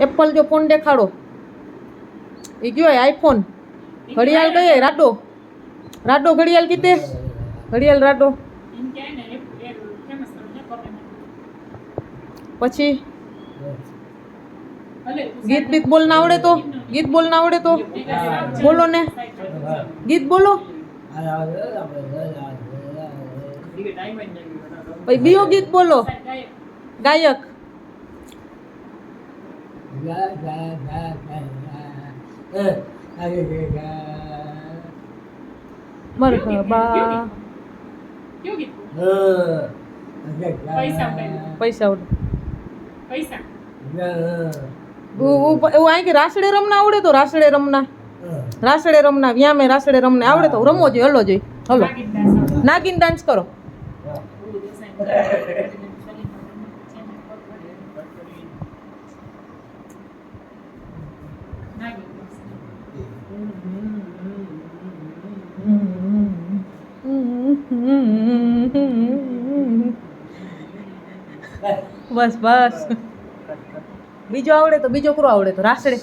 Apple જો phone દેખાડો. એ ગયો આઈફોન. ઘડિયાળ કઈ રાડો. રાડો ઘડિયાળ કીતે ઘડિયાળ રાડો. પછી? ગીત બીત બોલ ના આવડે તો? ગીત બોલ ના આવડે તો? બોલો ને. ગીત બોલો. પછી બીજો ગીત બોલો. ગાયક. ગીત પૈસા ઉડાડ્યા. પૈસા ઉડ પૈસા. એવું આય કે રાસડે રમના આવડે તો રાસડે રમના. રાસડે રમના વ્યામે રાસડે રમને. આવડે તો રમવો જોઈએ. હલો જોઈએ હલો. નાગિન ડાન્સ કરો. બસ બસ. બીજો આવડે તો બીજો કરો આવડે તો. રાસડે.